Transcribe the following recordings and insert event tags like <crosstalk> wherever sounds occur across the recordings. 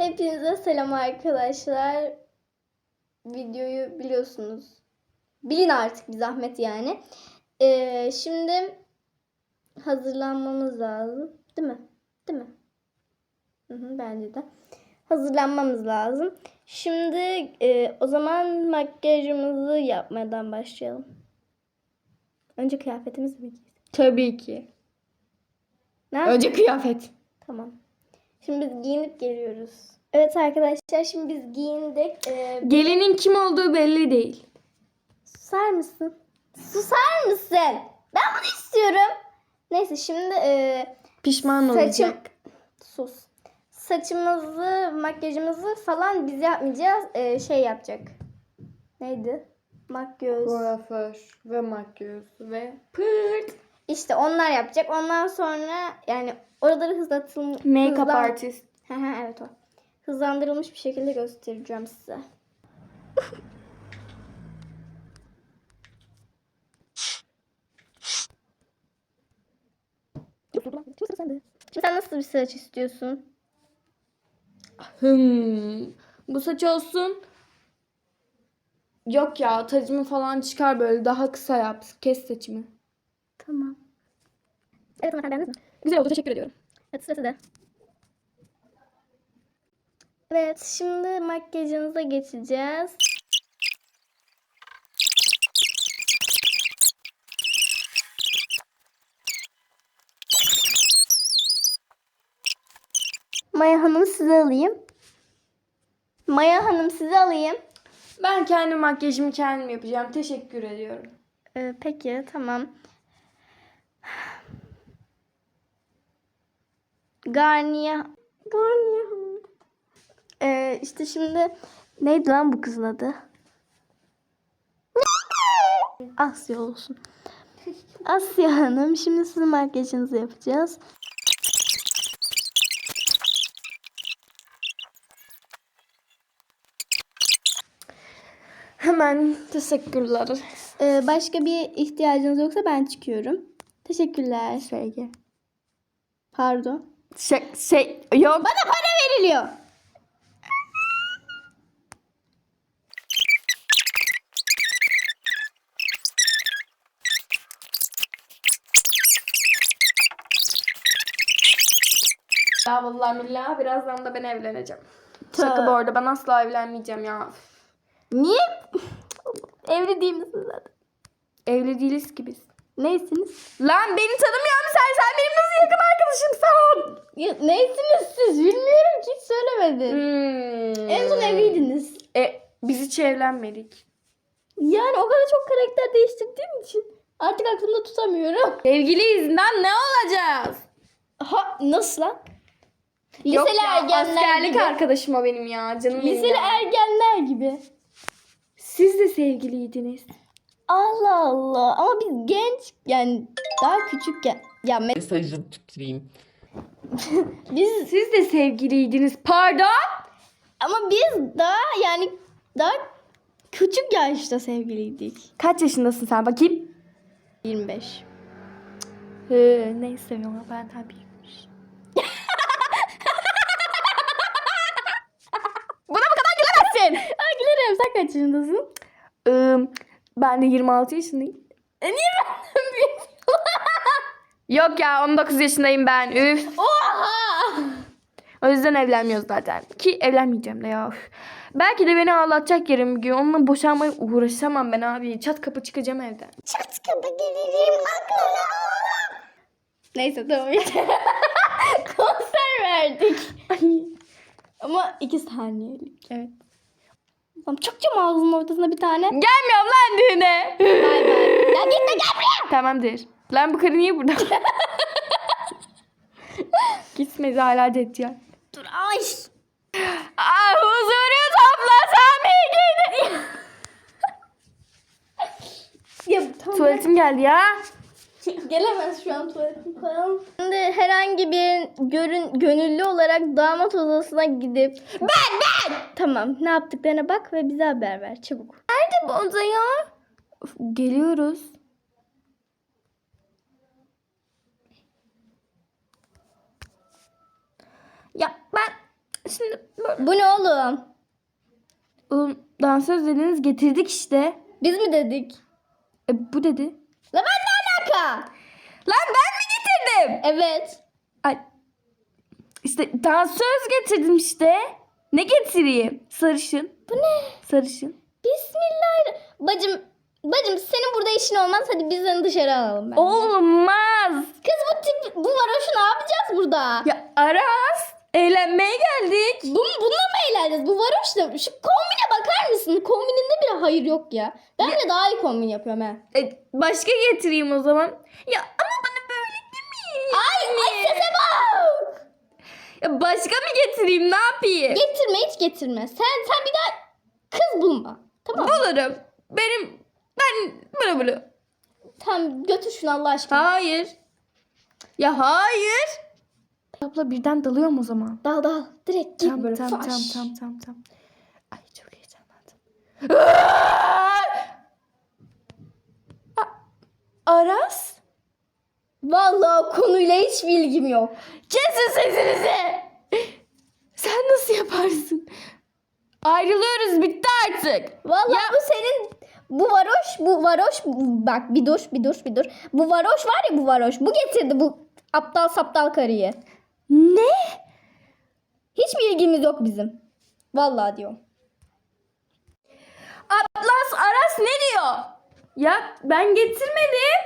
Hepinize selam arkadaşlar. Videoyu biliyorsunuz. Bilin artık bir zahmet yani. Ee, şimdi hazırlanmamız lazım. Değil mi? Değil mi? Hı hı, bence de. Hazırlanmamız lazım. Şimdi e, o zaman makyajımızı yapmadan başlayalım. Önce kıyafetimizi mi giysin? Tabii ki. Ne Önce kıyafet. Tamam. Şimdi biz giyinip geliyoruz. Evet arkadaşlar şimdi biz giyindik. Ee, Gelinin kim olduğu belli değil. susar mısın? Susar mısın? Ben bunu istiyorum. Neyse şimdi e, Pişman saçım... olacak. Sus. Saçımızı, makyajımızı falan biz yapmayacağız. Ee, şey yapacak. Neydi? Makyöz. Kuaför ve makyöz ve pırt. İşte onlar yapacak. Ondan sonra yani oraları hızlatılmış. Make-up artist. Hı hı, evet o. Hızlandırılmış bir şekilde göstereceğim size. Şimdi sen nasıl bir saç istiyorsun? Hmm. Bu saç olsun. Yok ya tacımı falan çıkar böyle daha kısa yap. Kes saçımı. Tamam. Evet hanımefendi beğendiniz mi? Güzel oldu teşekkür ediyorum. Evet sırası da. Evet şimdi makyajınıza geçeceğiz. Maya Hanım sizi alayım. Maya Hanım sizi alayım. Ben kendi makyajımı kendim yapacağım. Teşekkür ediyorum. Ee, peki tamam. Garnier. Garnier. Ee, işte şimdi neydi lan bu kızın adı? Asya olsun. Asya Hanım şimdi sizin makyajınızı yapacağız. Hemen teşekkürler. Ee, başka bir ihtiyacınız yoksa ben çıkıyorum. Teşekkürler. Sevgi. Pardon. Şey, şey yok. Bana para veriliyor. Ya vallahi billahi birazdan da ben evleneceğim. Şaka bu arada ben asla evlenmeyeceğim ya. Niye? <laughs> Evli değil misiniz zaten? Evli değiliz ki biz. Neysiniz? Lan beni tanımıyor musun sen? Sen benim yakın arkadaşımsın? Ya, neysiniz siz? Bilmiyorum ki hiç söylemedin. Hmm. En son evliydiniz. E, biz hiç evlenmedik. Yani o kadar çok karakter değiştirdiğim için artık aklımda tutamıyorum. Sevgiliyiz lan ne olacağız? Ha nasıl lan? Yok Liseli ya, ergenler askerlik gibi. arkadaşım o benim ya. Canım benim Liseli ya. ergenler gibi. Siz de sevgiliydiniz. Allah Allah. Ama biz genç yani daha küçükken ya me- mesajını tüküreyim. <laughs> biz Siz de sevgiliydiniz. Pardon? ama biz daha yani daha küçük yaşta sevgiliydik. Kaç yaşındasın sen bakayım? 25. He, neyse ya benden büyükmüş. <laughs> Buna bu kadar gülemezsin. Ha gülerim sen kaç yaşındasın? Ee, ben de 26 yaşındayım. E niye büyük? Yok ya 19 yaşındayım ben. Üf. Oha! O yüzden evlenmiyoruz zaten. Ki evlenmeyeceğim de ya. Üf. Belki de beni ağlatacak yerim bir gün. Onunla boşanmaya uğraşamam ben abi. Çat kapı çıkacağım evden. Çat kapı gelirim aklına. Neyse tamam. <laughs> Konser verdik. Ay. Ama iki saniyelik. Evet. Tamam çakacağım ağzının ortasına bir tane. Gelmiyorum lan düğüne. Bay bay. Ya gel buraya. Tamamdır. Lan bu karı niye burada? <laughs> Gitmedi hala ya. Dur ay. Ah huzuru toplasam iyi gidi. Ya tamam. Tuvaletim geldi ya. Gelemez şu an tuvaletini koyalım. Şimdi herhangi bir görün, gönüllü olarak damat odasına gidip Ben ben! Tamam ne yaptıklarına bak ve bize haber ver çabuk. Nerede bu oda ya? Of, Geliyoruz. Ya ben Şimdi. Bu ne oğlum? Oğlum dansöz dediniz getirdik işte. Biz mi dedik? E, bu dedi. La ben ne alaka? Lan ben mi getirdim? Evet. Ay. İşte dansöz getirdim işte. Ne getireyim? Sarışın. Bu ne? Sarışın. Bismillah. Bacım, bacım senin burada işin olmaz. Hadi biz seni dışarı alalım bence. Olmaz. Kız bu tip, bu varoşu ne yapacağız burada? Ya Aras. Eğlenmeye geldik. Bu, bununla mı eğleneceğiz? Bu varoş da şu kombine bakar mısın? Kombininde bile hayır yok ya. Ben bile daha iyi kombin yapıyorum ha. E, başka getireyim o zaman. Ya ama bana böyle demeyin. Ay, ay sese bak. Ya başka mı getireyim ne yapayım? Getirme hiç getirme. Sen sen bir daha kız bulma. Tamam mı? Bulurum. Benim ben bunu bunu. Tamam götür şunu Allah aşkına. Hayır. Ya hayır. Abla birden dalıyorum o zaman. Dal dal. Direkt git Tamam böyle tamam tamam tamam tamam tamam. Ay çok heyecanlandım. Aras? Vallahi konuyla hiç bilgim yok. Kesin sesinizi. Sen nasıl yaparsın? Ayrılıyoruz bitti artık. Vallahi bu senin bu varoş bu varoş bak bir dur bir dur bir dur. Bu varoş var ya bu varoş bu getirdi bu aptal saptal karıyı. Ne? Hiç bilgimiz yok bizim. Vallahi diyorum. Atlas Aras ne diyor? Ya ben getirmedim.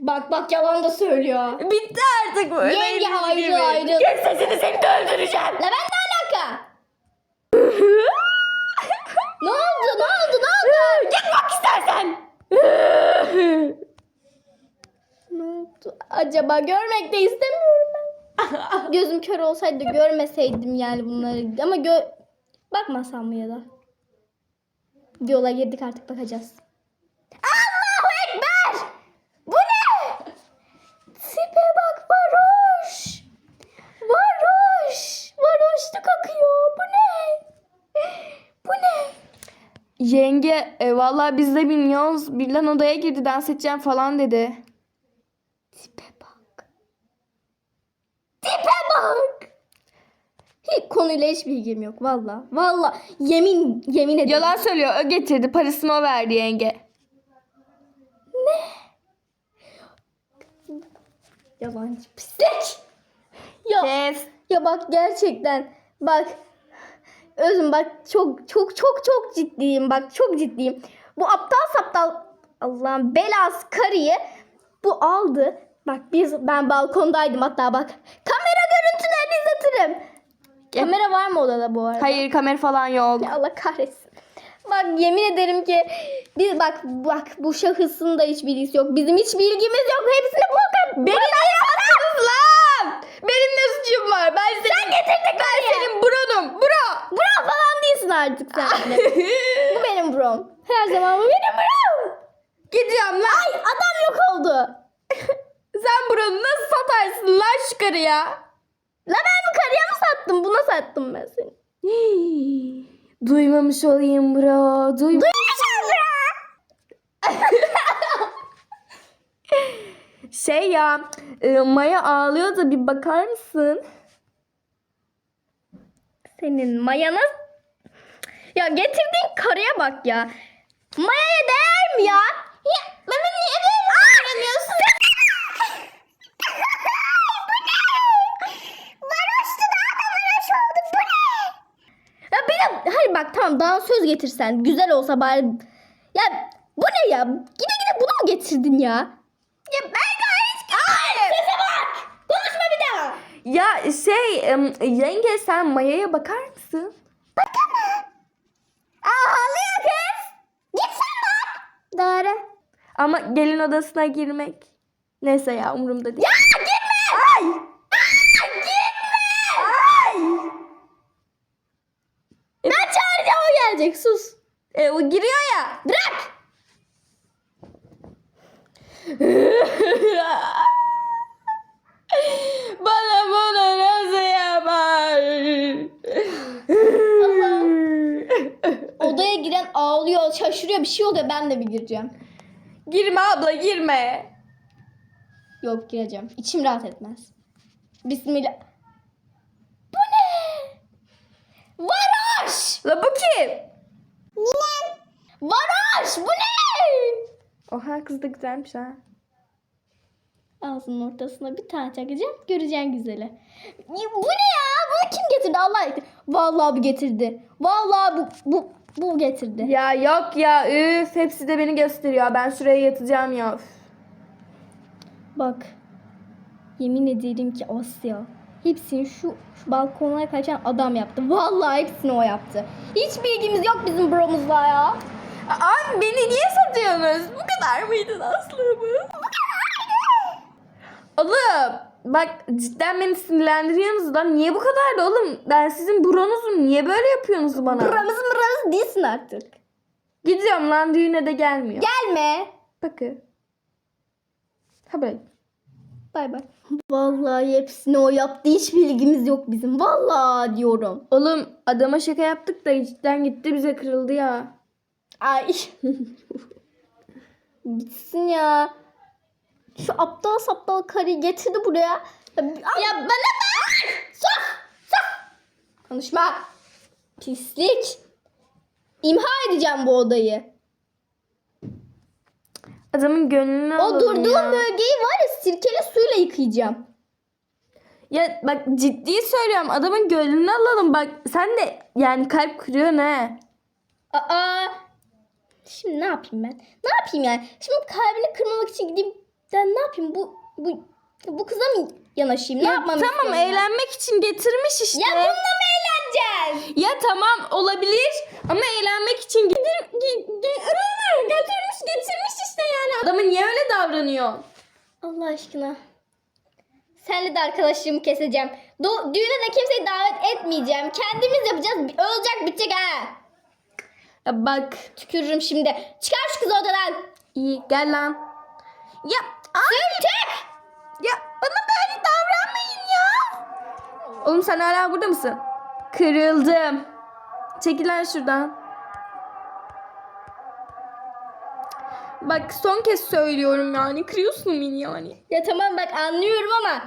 Bak bak yalan da söylüyor. Bitti artık bu. Yenge ayrıl ayrıl. Kes sesini seni de öldüreceğim. La ben ne alaka? <laughs> ne oldu ne oldu ne oldu? <laughs> Git bak istersen. <laughs> Ne oldu? Acaba görmek de istemiyorum. <laughs> Gözüm kör olsaydı görmeseydim yani bunları. Ama gö bakmasam mı ya da? Yola girdik artık bakacağız. Allahu Ekber! Bu ne? Tipe bak varoş. Varoş. Varoşluk akıyor. Bu ne? Bu ne? Yenge e, vallahi biz de bilmiyoruz. Birden odaya girdi dans edeceğim falan dedi. Tipe bak. Tipe bak. Hiç konuyla hiç bilgim yok valla. Valla yemin yemin ederim. Yalan söylüyor. O getirdi. Parasını o verdi yenge. Yalancı pislik. Ya, Kes. ya bak gerçekten bak özüm bak çok çok çok çok ciddiyim bak çok ciddiyim. Bu aptal saptal Allah'ın belası karıyı bu aldı. Bak biz ben balkondaydım hatta bak. Kamera var mı odada bu arada? Hayır kamera falan yok. Ya Allah kahretsin. Bak yemin ederim ki biz bak bak bu şahısın da hiç bilgisi yok. Bizim hiç bilgimiz yok. Hepsini bu kadar. Beni niye yaptınız lan? Benim ne suçum var? Ben senin, Sen getirdin ben senin bronum. Bro. Bro falan değilsin artık sen. de. <laughs> bu benim brom. Her zaman bu benim brom. Gidiyorum lan. Ay adam yok oldu. <laughs> Sen bronu nasıl satarsın lan şu karıya? La ben bu karıya mı sattım? Buna sattım ben seni. <gasps> Duymamış olayım bro. Duy <laughs> şey ya e, Maya ağlıyor da bir bakar mısın? Senin mayana... Ya getirdiğin karıya bak ya. Mayaya değer mi ya? Ya bana niye böyle davranıyorsun? Varoştu daha da varoş oldu. Bu ne? Ya bir de hayır bak tamam daha söz getirsen güzel olsa bari. Ya bu ne ya? Gide gide bunu mu getirdin ya? Ya ben gayet Ay sese bak. Konuşma bir daha. Ya şey em, yenge sen Maya'ya bakar mısın? Ağlıyor kız. Git sen bak. Doğru. Ama gelin odasına girmek. Neyse ya umurumda değil. Ya girme. Ay. Aa, girme. Ay. Ben çağıracağım o gelecek sus. E, o giriyor ya. Bırak. <laughs> Bana bunu nasıl yapar? <laughs> Odaya giren ağlıyor şaşırıyor bir şey oluyor ben de bir gireceğim. girme abla girme. Yok gireceğim. İçim rahat etmez. Bismillah. Bu ne? La bu kim? Varoş bu ne? Oha kız da güzelmiş ha. Ağzının ortasına bir tane çakacağım. Göreceksin güzeli. Bu ne ya? Bunu kim getirdi Allah aşkına? Vallahi bu getirdi. Vallahi bu bu bu getirdi. Ya yok ya üf hepsi de beni gösteriyor. Ben şuraya yatacağım ya. Üf. Bak. Yemin ederim ki Asya. Hepsini şu, şu balkonlara kaçan adam yaptı. Vallahi hepsini o yaptı. Hiç bilgimiz yok bizim bromuzla ya. Abi beni niye satıyorsunuz? Bu kadar mıydın Aslı'mı? Oğlum bak cidden beni sinirlendiriyorsunuz lan. Niye bu kadar da oğlum? Ben sizin buronuzum. Niye böyle yapıyorsunuz bana? Bromuz bromuz değilsin artık. Gidiyorum lan düğüne de gelmiyor. Gelme. Bakın. Ha böyle. Bay bay. Vallahi hepsini o yaptı. Hiç bilgimiz yok bizim. Vallahi diyorum. Oğlum adama şaka yaptık da cidden gitti bize kırıldı ya. Ay. <laughs> Gitsin ya. Şu aptal saptal karıyı getirdi buraya. Ya bana bak. Sus. Sus. Konuşma. Pislik. İmha edeceğim bu odayı. Adamın gönlünü O alalım durduğum ya. bölgeyi var ya sirkeli suyla yıkayacağım. Ya bak ciddi söylüyorum adamın gönlünü alalım bak sen de yani kalp kırıyor ne? Aa. Şimdi ne yapayım ben? Ne yapayım yani? Şimdi kalbini kırmamak için gideyim. Ben ne yapayım? Bu bu bu kıza mı yanaşayım? Ne Ya yapmam tamam istiyorsun ya? eğlenmek için getirmiş işte. Ya bununla mı eğleneceğiz? Ya tamam olabilir ama eğlenmek için getir, ge- ge- getirmiş getirmiş işte yani. Adamı niye öyle davranıyor? Allah aşkına. Senle de arkadaşlığımı keseceğim. Do- düğüne de kimseyi davet etmeyeceğim. Kendimiz yapacağız. Olacak bitecek ha. Ya bak Tükürürüm şimdi. Çıkar şu kızı odadan. iyi gel lan. Ya Sürtek. ya bana böyle davranmayın ya. Oğlum sen hala burada mısın? Kırıldım. Çekil lan şuradan. Bak son kez söylüyorum yani. Kırıyorsun beni yani. Ya tamam bak anlıyorum ama.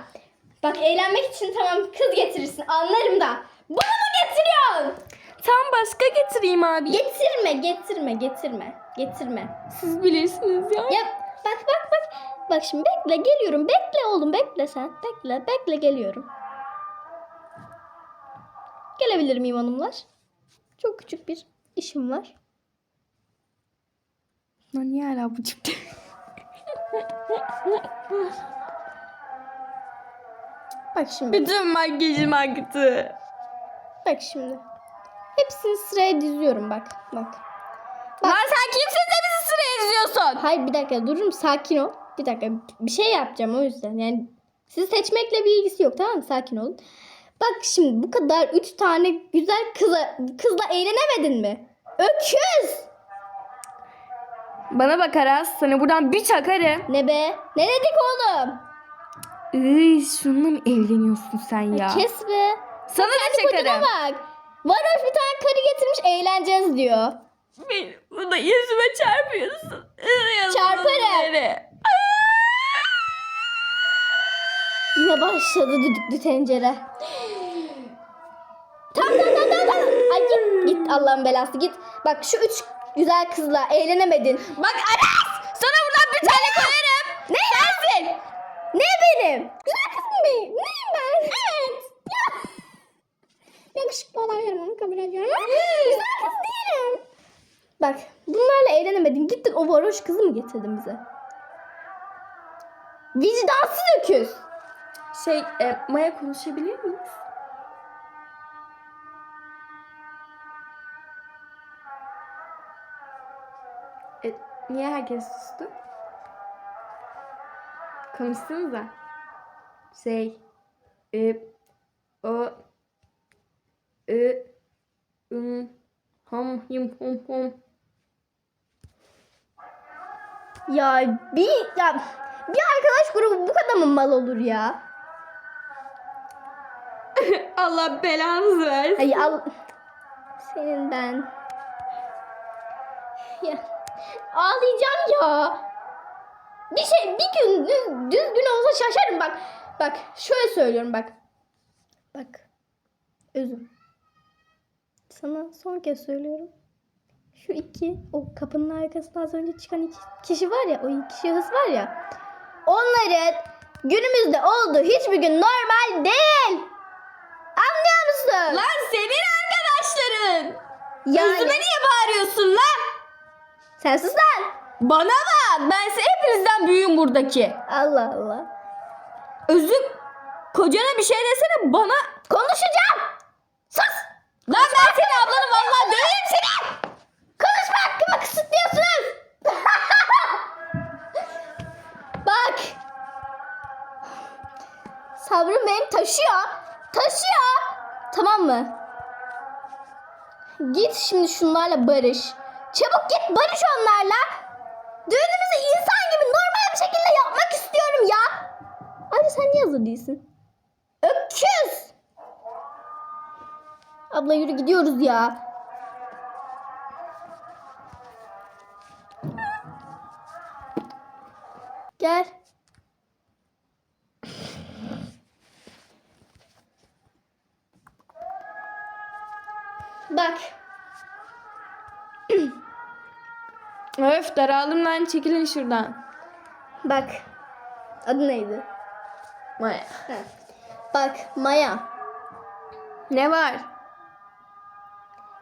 Bak eğlenmek için tamam kız getirirsin anlarım da. Bunu mu getiriyorsun? Tam başka getireyim abi. Getirme getirme getirme. Getirme. Siz bilirsiniz ya. Ya bak bak bak. Bak şimdi bekle geliyorum. Bekle oğlum bekle sen. Bekle bekle geliyorum. Gelebilir miyim hanımlar? Çok küçük bir işim var. Lan niye hala bu çıktı? Bak şimdi. Bütün makyajım aktı. Bak şimdi. Hepsini sıraya diziyorum bak. Bak. Lan sen kimsin de bizi sıraya diziyorsun? Hayır bir dakika dururum sakin ol. Bir dakika bir şey yapacağım o yüzden. Yani sizi seçmekle bir ilgisi yok tamam mı? Sakin olun. Bak şimdi bu kadar üç tane güzel kıza, kızla eğlenemedin mi? Öküz! Bana bak Aras sana buradan bir çakarım. Ne be? Ne dedik oğlum? Iy şununla mı evleniyorsun sen ya? Kes be. Sana da çakarım. bak. Varoş bir tane karı getirmiş eğleneceğiz diyor. Benim bu da yüzüme çarpıyorsun. Çarparım. Beni. Yine başladı düdüklü tencere. Tamam tamam tamam tamam. tamam. Ay git git Allah'ın belası git. Bak şu üç güzel kızla eğlenemedin. Bak Aras sana buradan bir tane koyarım. Ne sensin? Ne benim? Güzel kız mı benim? Neyim ben? Evet. Ya. Yakışıklı olabilirim onu kabul ediyorum. ama Güzel kız değilim. Bak bunlarla eğlenemedin. Gittin o varoş kızı mı getirdin bize? Vicdansız öküz. Şey e, Maya konuşabilir miyiz? Niye herkes sustu? Konuşsanıza. Şey, e, o, e, ım, hom, him, hom, hom. Ya bir ya bir arkadaş grubu bu kadar mı mal olur ya? <laughs> Allah belanızı versin. Ay al senin ben. Ya ağlayacağım ya. Bir şey bir gün düz, düz gün olsa şaşarım bak. Bak şöyle söylüyorum bak. Bak. Özüm. Sana son kez söylüyorum. Şu iki, o kapının arkasında az önce çıkan iki kişi var ya, o iki şahıs var ya. Onların günümüzde olduğu hiçbir gün normal değil. Anlıyor musun? Lan senin arkadaşların. Yani- Özüme niye bağırıyorsun lan? Sen sus lan. Bana bak. Ben size hepinizden büyüğüm buradaki. Allah Allah. Özüm kocana bir şey desene bana. Konuşacağım. Sus. Lan ben senin ablanım vallahi döverim seni. Konuşma hakkımı kısıtlıyorsunuz. <laughs> Bak. Sabrım benim taşıyor. Taşıyor. Tamam mı? Git şimdi şunlarla barış. Çabuk git barış onlarla. Düğünümüzü insan gibi normal bir şekilde yapmak istiyorum ya. Ayrıca sen niye hazır değilsin? Öküz. Abla yürü gidiyoruz ya. Gel. Bak. Öf daraldım lan çekilin şuradan. Bak. Adı neydi? Maya. Ha. Bak Maya. Ne var?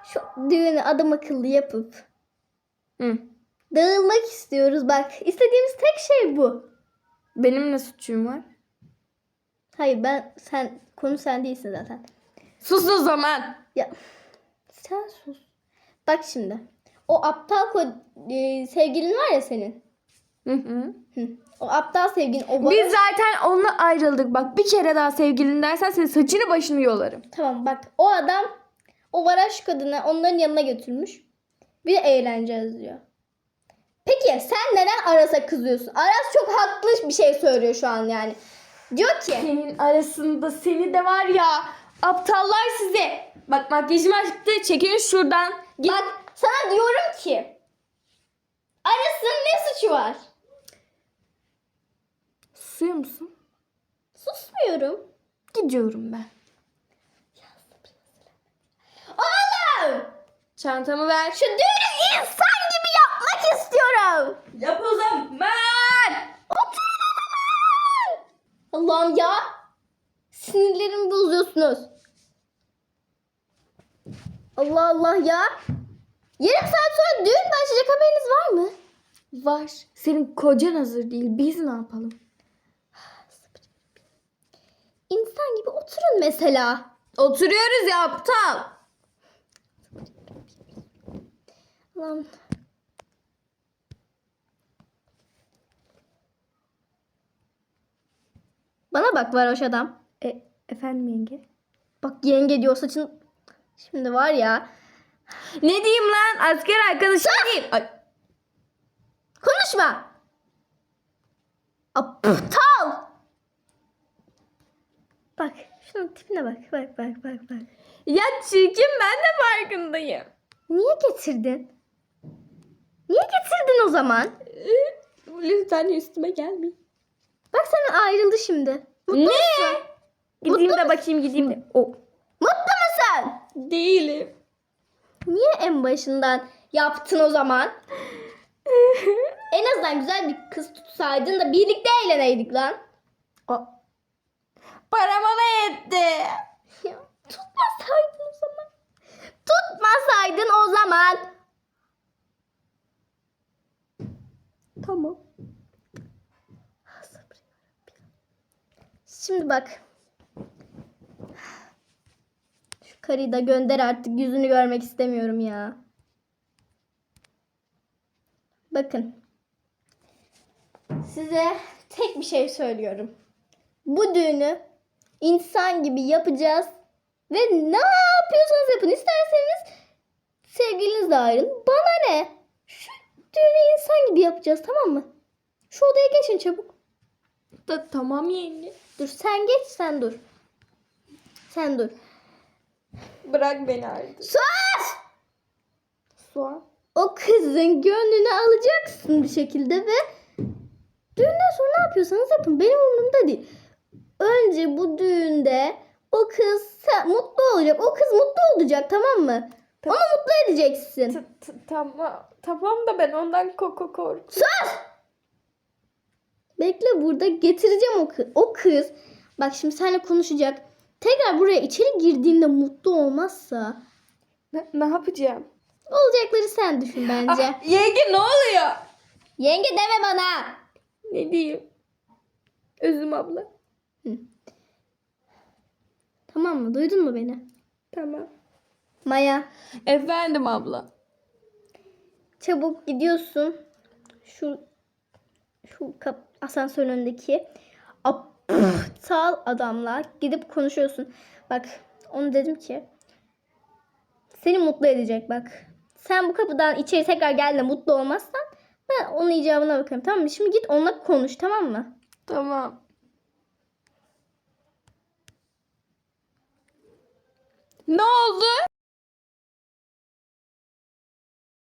Şu düğünü adam akıllı yapıp Hı. dağılmak istiyoruz. Bak istediğimiz tek şey bu. Benim ne suçum var? Hayır ben sen konu sen değilsin zaten. Sus o zaman. Ya sen sus. Bak şimdi. O aptal ko- e, sevgilin var ya senin. Hı hı. Hı. O aptal sevgilin o Biz zaten onunla ayrıldık. Bak bir kere daha sevgilin dersen senin saçını başını yolarım. Tamam bak o adam o varoş kadını onların yanına götürmüş. Bir de eğleneceğiz diyor. Peki sen neden Aras'a kızıyorsun? Aras çok haklı bir şey söylüyor şu an yani. Diyor ki Senin arasında seni de var ya aptallar size. Bak makyajım açtı çekilin şuradan. Git. bak sana diyorum ki Aras'ın ne suçu var? Susuyor musun? Susmuyorum. Gidiyorum ben. Oğlum! Çantamı ver. Şu düğünü insan gibi yapmak istiyorum. Yap o zaman. Allah'ım ya. Sinirlerimi bozuyorsunuz. Allah Allah ya. Yarım saat sonra düğün başlayacak haberiniz var mı? Var. Senin kocan hazır değil. Biz ne yapalım? İnsan gibi oturun mesela. Oturuyoruz ya aptal. Allah'ım. Bana bak varoş adam. E, efendim yenge? Bak yenge diyor saçın. Şimdi var ya. Ne diyeyim lan? Asker arkadaşım değil. Ay, Konuşma. Aptal. Bak şunun tipine bak. Bak bak bak bak. ya çirkin ben de farkındayım. Niye getirdin? Niye getirdin o zaman? Lütfen üstüme gelmeyin. Bak sana ayrıldı şimdi. Mutlu Ne? musun? Gideyim Mutlu de bakayım gideyim de. O. Mutlu musun? Değilim. Niye en başından yaptın o zaman? <laughs> en azından güzel bir kız tutsaydın da birlikte eğleneydik lan. O. Parama da yetti. Ya, tutmasaydın o zaman. Tutmasaydın o zaman. Tamam. Şimdi bak. Şu karıyı da gönder artık yüzünü görmek istemiyorum ya. Bakın. Size tek bir şey söylüyorum. Bu düğünü insan gibi yapacağız. Ve ne yapıyorsanız yapın. İsterseniz sevgilinizle ayrılın. Bana ne? Şu düğünü insan gibi yapacağız tamam mı? Şu odaya geçin çabuk. Da, tamam yenge. Dur sen geç sen dur. Sen dur. Bırak beni artık. Sus! Soğan. O kızın gönlünü alacaksın bir şekilde ve düğünden sonra ne yapıyorsanız yapın. Benim umurumda değil. Önce bu düğünde o kız mutlu olacak. O kız mutlu olacak tamam mı? Ta- Onu mutlu edeceksin. Tamam. Tamam da ben ondan koko kork. Sus! Bekle burada getireceğim o kız. O kız bak şimdi seninle konuşacak. Tekrar buraya içeri girdiğinde mutlu olmazsa Ne, ne yapacağım? olacakları sen düşün bence. Ah, yenge ne oluyor? Yenge deme bana. Ne diyeyim? Özüm abla. Tamam mı? Duydun mu beni? Tamam. Maya Efendim abla. çabuk gidiyorsun. Şu şu kap, asansörün önündeki aptal adamla gidip konuşuyorsun. Bak onu dedim ki seni mutlu edecek bak. Sen bu kapıdan içeri tekrar gel de mutlu olmazsan ben onun icabına bakarım tamam mı? Şimdi git onunla konuş tamam mı? Tamam. Ne oldu?